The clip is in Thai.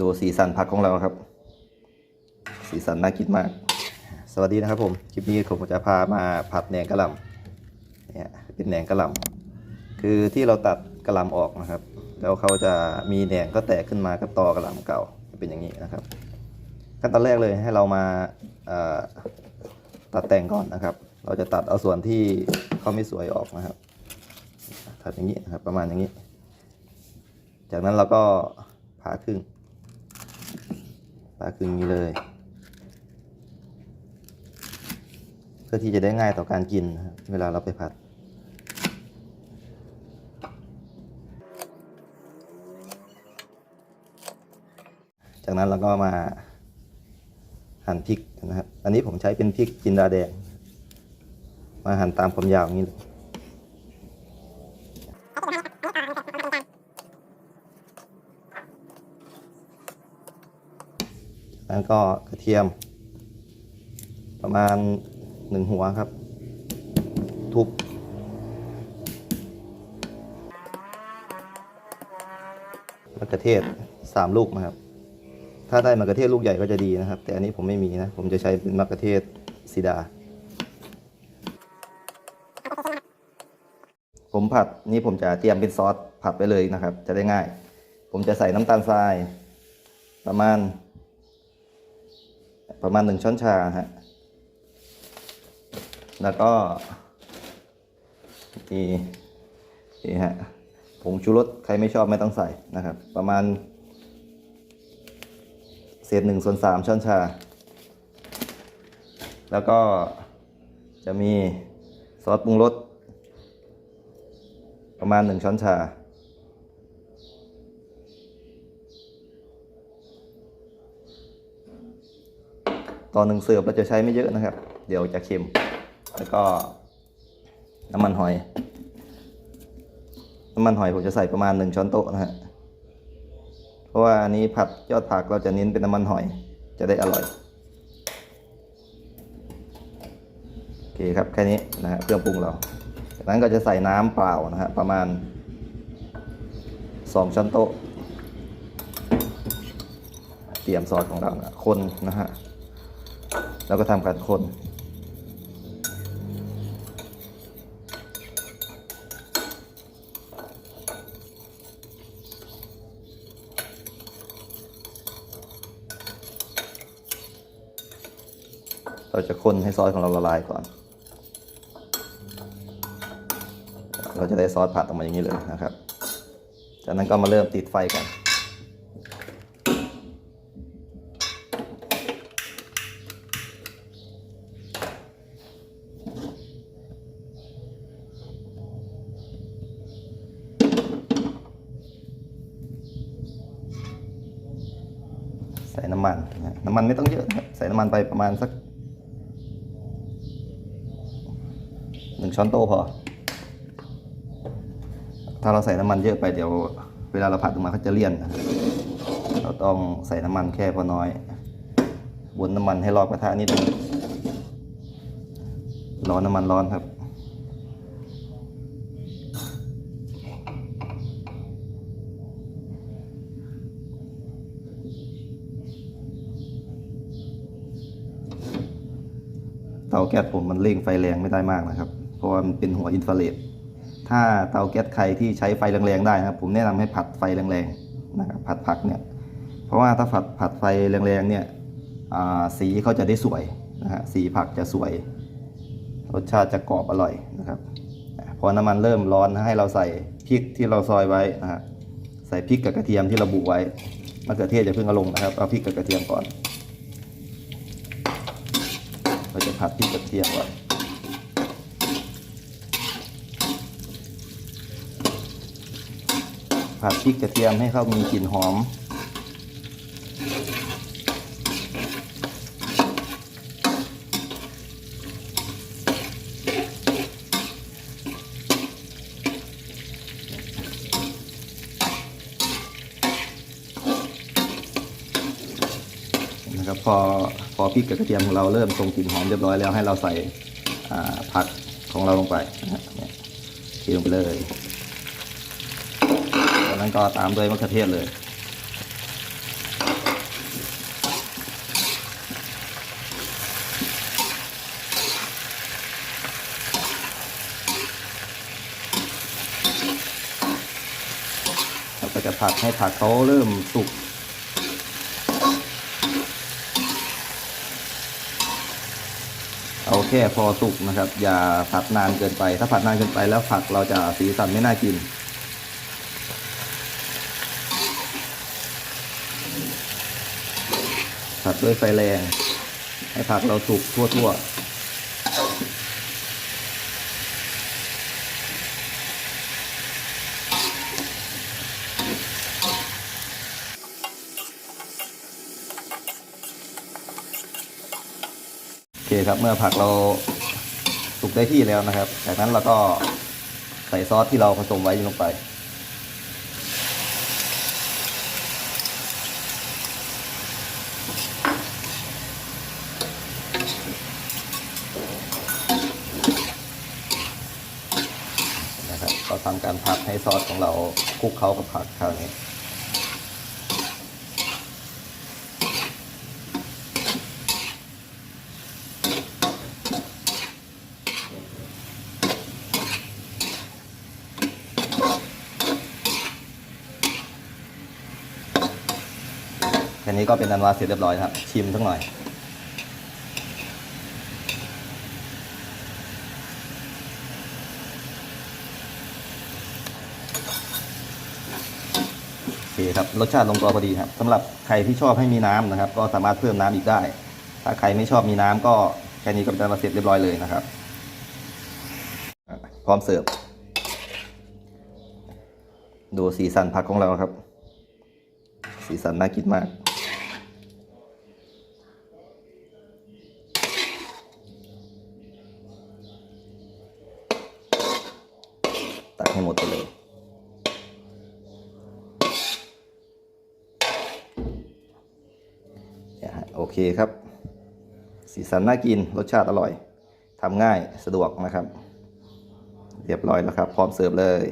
ดูสีสันผักของเราครับ สีสันน่ากินมาก สวัสดีนะครับผม คลิปนี้ผมจะพามาผัดแหนงกระหล่ำเนี่ยเป็นแหนงกระหล่ำคือที่เราตัดกระหล่ำออกนะครับ แล้วเขาจะมีแหนงก็แตกขึ้นมากับตอกระหล่ำเก่าเป็นอย่างนี้นะครับ ขั้นตอนแรกเลยให้เรามาตัดแต่งก่อนนะครับ เราจะตัดเอาส่วนที่เขาไม่สวยออกนะครับ ตัดอย่างนี้นะครับประมาณอย่างนี้ จากนั้นเราก็ผ่าครึ่ง ผ่าครึ่งนี้เลย เพื่อที่จะได้ง่ายต่อการกินเวลาเราไปผัดจากนั้นเราก็มาหั่นพริกนะครับ อันนี้ผมใช้เป็นพริกจินดาแดง มาหั่นตามความยาวนี้เลย จากนั้นก็กระเทียม ประมาณหนึ่งหัวครับ ทุบมะเขือเทศสามลูกนะครับ ถ้าได้มะเขือเทศลูกใหญ่ก็จะดีนะครับ แต่อันนี้ผมไม่มีนะ ผมจะใช้เป็นมะเขือเทศสีดา ผมผัดนี่ผมจะเตรียมเป็นซอสผัดไปเลยนะครับ จะได้ง่าย ผมจะใส่น้ำตาลทราย ประมาณ ประมาณหนึ่งช้อนชาฮะ แล้วก็นี่นี่ฮะผงชูรสใครไม่ชอบไม่ต้องใส่นะครับ ประมาณ เศษหนึ่งส่วนสามช้อนชา แล้วก็จะมีซอสปรุงรสประมาณหนึ่งช้อนชา ตอนหนึ่งเสิร์ฟเราจะใช้ไม่เยอะนะครับ เดี๋ยวจะเค็ม แล้วก็น้ำมันหอย น้ำมันหอยผมจะใส่ประมาณหนึ่งช้อนโต๊ะนะฮะเพราะว่าอันนี้ผัดยอดผักเราจะเน้นเป็นน้ำมันหอย จะได้อร่อยโอเคครับแค่นี้นะฮะเครื่องปรุงเราจากนั้นก็จะใส่น้ำเปล่านะฮะประมาณสองช้อนโต๊ะ เตรียมซอสของเรานะคนนะฮะ แล้วก็ทำการคนเราจะคนให้ซอสของเราละลายก่อน เราจะได้ซอสผัดออกมาอย่างนี้เลยนะครับ จากนั้นก็มาเริ่มติดไฟกัน ใส่น้ำมันน้ำมันไม่ต้องเยอะนะครับใส่น้ำมันไปประมาณสักหนึ่งช้อนโต๊ะพอ ถ้าเราใส่น้ำมันเยอะไปเดี๋ยว เวลาเราผัดออกมาเขาจะเลี่ยน เราต้องใส่น้ำมันแค่พอน้อยบนน้ำมันให้รอบกระทะนิดนึงร้อนน้ำมันร้อนครับ แก๊สผมมันเร่งไฟแรงไม่ได้มากนะครับ เพราะว่ามันเป็นหัวอินฟราเรดถ้าเตาแก๊สใครที่ใช้ไฟแรงๆได้นะครับผมแนะนำให้ผัดไฟแรงๆนะครับผัดผักเนี่ยเพราะว่าถ้าผัดผัดไฟแรงๆเนี่ยสีเขาจะได้สวยนะฮะสีผักจะสวย รสชาติจะกรอบอร่อยนะครับพอน้ำมันเริ่มร้อนให้เราใส่พริกที่เราซอยไว้นะฮะใส่พริกกับกระเทียมที่เราบุไว้มะเขือเทศจะเพิ่งเอาลงนะครับเอาพริกกับกระเทียมก่อน เราจะผัดพริกกระเทียมก่อนผัดพริกกระเทียมให้เขามีกลิ่นหอม พอพอพริกกับกระเทียมของเราเริ่มทรงกลิ่นหอมเรียบร้อยแล้วให้เราใส่ผักของเราลงไปนะเทลงไปเลยจากนั้นก็ตามด้วยมะเขือเทศเลยเราก็จะผัดให้ผักเขาเริ่มสุก เอาแค่พอสุกนะครับ อย่าผัดนานเกินไป ถ้าผัดนานเกินไปแล้วผักเราจะสีสันไม่น่ากิน ผัดด้วยไฟแรง ให้ผักเราสุกทั่วๆ คครับเมื่อผักเราสุกได้ที่แล้วนะครับ จากนั้นเราก็ใส่ซอสที่เราผสมไว้ลงไป นะครับเราทำการผัดให้ซอสของเราคลุกเข้ากับผักคราวนี้ ค่นี้ก็เป็นอันวาเสร็จเรียบร้อยครับ ชิมสักหน่อย โอเคครับ รสชาติลงตัวพอดีครับสำหรับใครที่ชอบให้มีน้ำนะครับ ก็สามารถเพิ่มน้ำอีกได้ ถ้าใครไม่ชอบมีน้ำก็แค่นี้ก็เป็นอันวาเสร็จเรียบร้อยเลยนะครับ พร้อมเสิร์ฟ ดูสีสันผักของเราครับสีสันน่ากินมาก เนี่ยฮะโอเคครับ สีสันน่ากินรสชาติอร่อยทำง่ายสะดวกนะครับ เรียบร้อยแล้วครับ พร้อมเสิร์ฟเลย